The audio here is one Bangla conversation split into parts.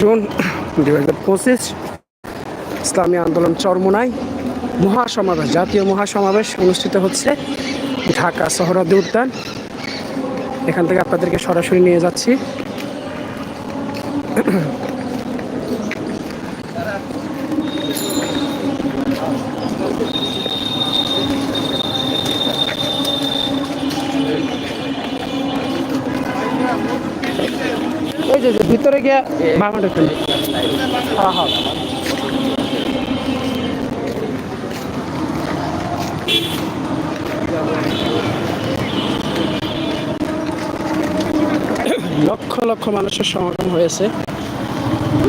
জুন দুই হাজার পঁচিশ ইসলামী আন্দোলন চরমোনাই মহাসমাবেশ, জাতীয় মহাসমাবেশ অনুষ্ঠিত হচ্ছে ঢাকা শহরাদি উদ্যান। এখান থেকে আপনাদেরকে সরাসরি নিয়ে যাচ্ছি। ভিতরে গিয়ে ঢুকতেন হ্যাঁ হ্যাঁ লক্ষ লক্ষ মানুষের সমাগম হয়েছে।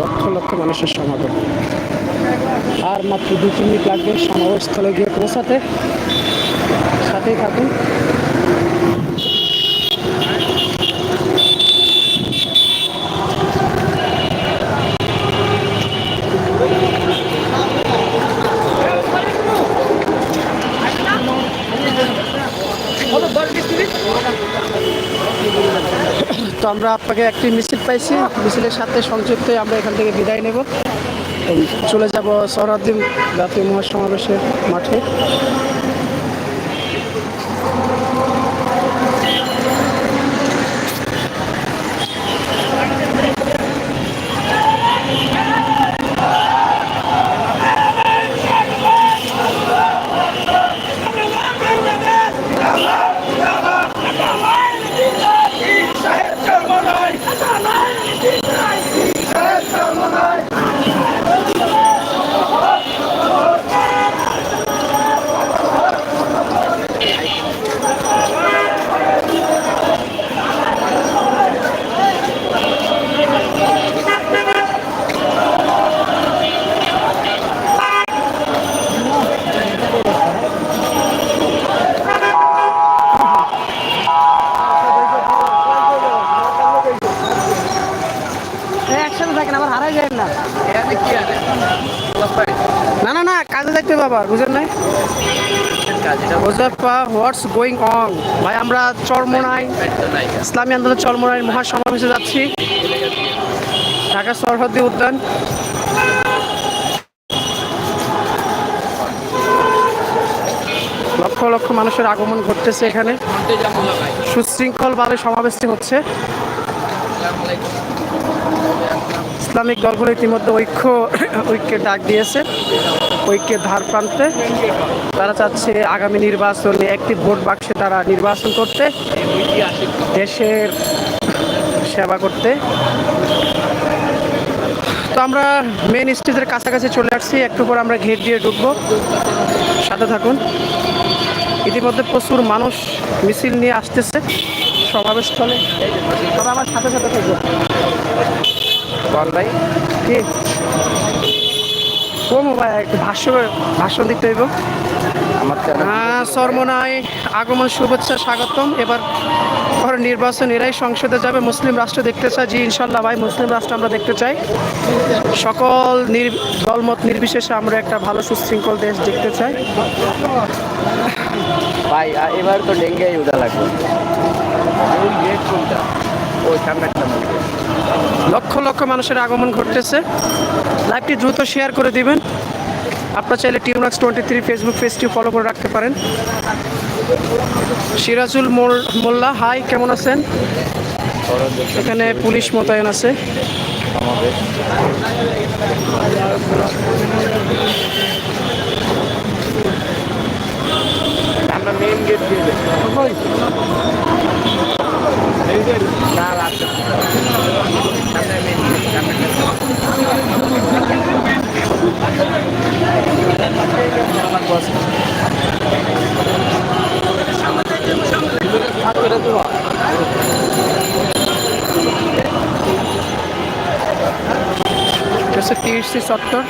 লক্ষ লক্ষ মানুষের সমাগম। আর মাত্র দু তিন মিনিট লাগবে সমাবেশস্থলে গিয়ে পৌঁছাতে। সাথেই থাকুন। তো আমরা আপনাকে একটি মিছিল পাইছি। মিছিলের সাথে সংযুক্ত আমরা এখান থেকে বিদায় নেব। চলে যাব সরাদ্দিন জাতীয় মহাসমাবেশের মাঠে একসাথে থাকেন আবার হারাই যায় না না না না, কাজে যাইতে বাবা বুঝেন নাই? হোয়াটস গোয়িং অন ভাই, আমরা চরমোনাই ইসলামী আন্দোলন চরমোনাই মহাসমাবেশে যাচ্ছি। ঢাকা সরহদ্দি উদ্যান। লক্ষ লক্ষ মানুষের আগমন ঘটতেছে এখানে। সুশৃঙ্খলভাবে সমাবেশটি হচ্ছে। ইসলামিক দলগুলো ইতিমধ্যে ঐক্য ঐক্যের ডাক দিয়েছে। ঐক্যের ধার প্রান্তে। তারা চাচ্ছে আগামী নির্বাচনে একটি ভোট বাক্সে তারা নির্বাচন করতে, দেশের সেবা করতে। তো আমরা মেন স্টেজের কাছাকাছি চলে আসছি। একটু পর আমরা ঘের দিয়ে ঢুকবো। সাথে থাকুন। ইতিমধ্যে প্রচুর মানুষ মিছিল নিয়ে আসতেছে সমাবেশস্থলে তবে আমার সাথে সাথে থাকব বল ভাই কি? কম ভাই একটু ভাষ্য ভাষণ দিতে হইব। আমার হ্যাঁ, সরমনায় আগমন শুভেচ্ছা স্বাগতম। এবার পর নির্বাচন এরাই সংসদে যাবে। মুসলিম রাষ্ট্র দেখতে চাই। জি ইনশাল্লাহ ভাই মুসলিম রাষ্ট্র আমরা দেখতে চাই। সকল নির দলমত নির্বিশেষে আমরা একটা ভালো সুশৃঙ্খল দেশ দেখতে চাই। ভাই এবার তো ডেঙ্গে উঠা লাগবে। লক্ষ লক্ষ মানুষের আগমন ঘটতেছে। লাইভটি দ্রুত শেয়ার করে দিবেন। আপনারা চাইলে টিউনাক্স টোয়েন্টি থ্রি ফেসবুক পেজটি ফলো করে রাখতে পারেন। সিরাজুল মোল- মোল্লা, হাই, কেমন আছেন? এখানে পুলিশ মোতায়েন আছে। আমরা মেইন গেট দিয়ে টিএসসি চত্বর।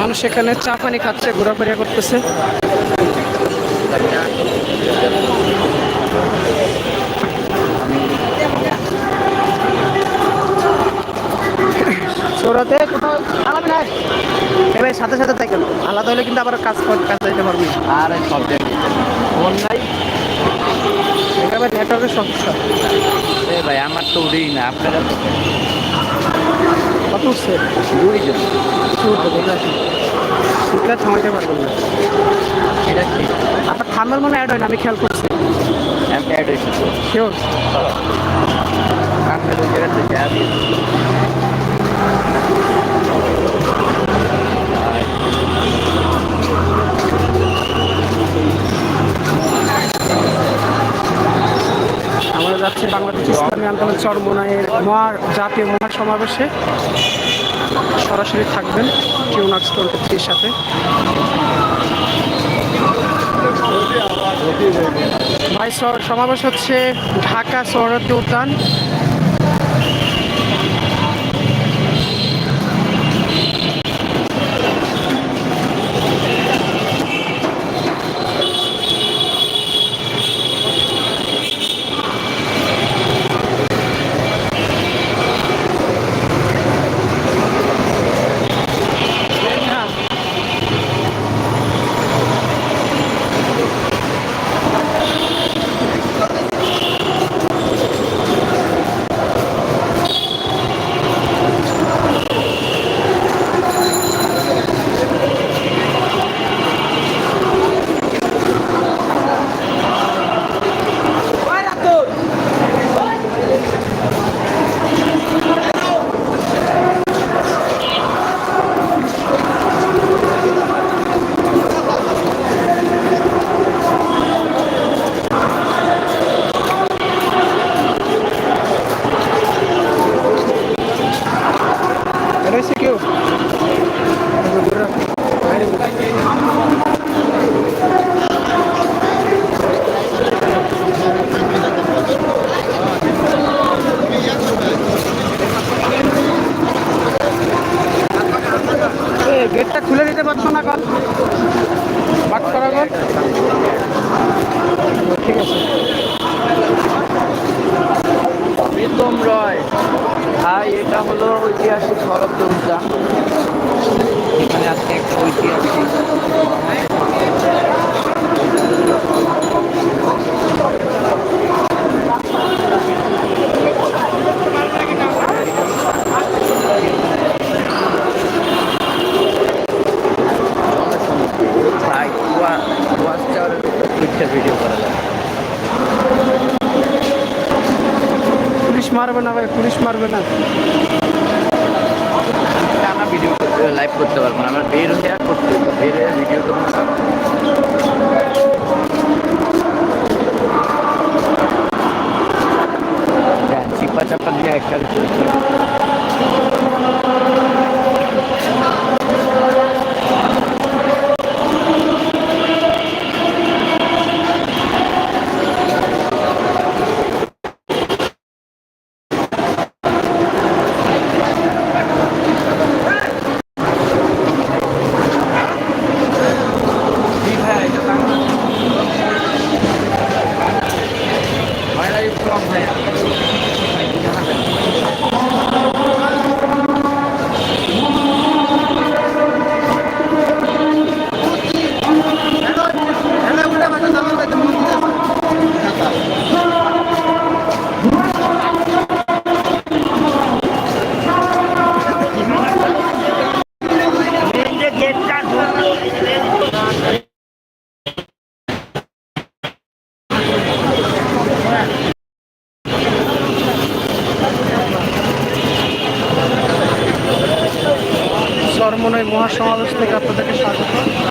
মানুষ এখানে চা পানি খাচ্ছে ঘোরাফেরা করতেছে। নাই। এবার সাথে সাথে আলাদা হলে কিন্তু আবার কাজ কাজ পারবি। আর সব ফোন নাই। একেবারে নেটওয়ার্কের সমস্যা। এ ভাই আমার তো উড়েই না। আপনারা কত উঠছে? দুইজন। থামাইতে পারবেন না। এটা ঠিক আপনার থামার মনে অ্যাড হয় না আমি খেয়াল করছি। অ্যাড হয়েছি শিওর কাঁকড়া দুই জায়গাতে আমরা যাচ্ছি বাংলাদেশ ইসলামী আন্দোলন চরমোনায়ের মহা জাতীয় মহাসমাবেশে। সরাসরি থাকবেন কিউনাক্স টোয়েন্টি থ্রির সাথে। ভাই সমাবেশ হচ্ছে ঢাকা শরণার্থী উদ্যান। মারবে না ভাই, পুলিশ মারবে না। ভিডিও লাইভ করতে পারব না, আমার বের হয়ে করতে বের হয়ে ভিডিও করতে পারব হ্যাঁ চিপা চাপা দিয়ে একটা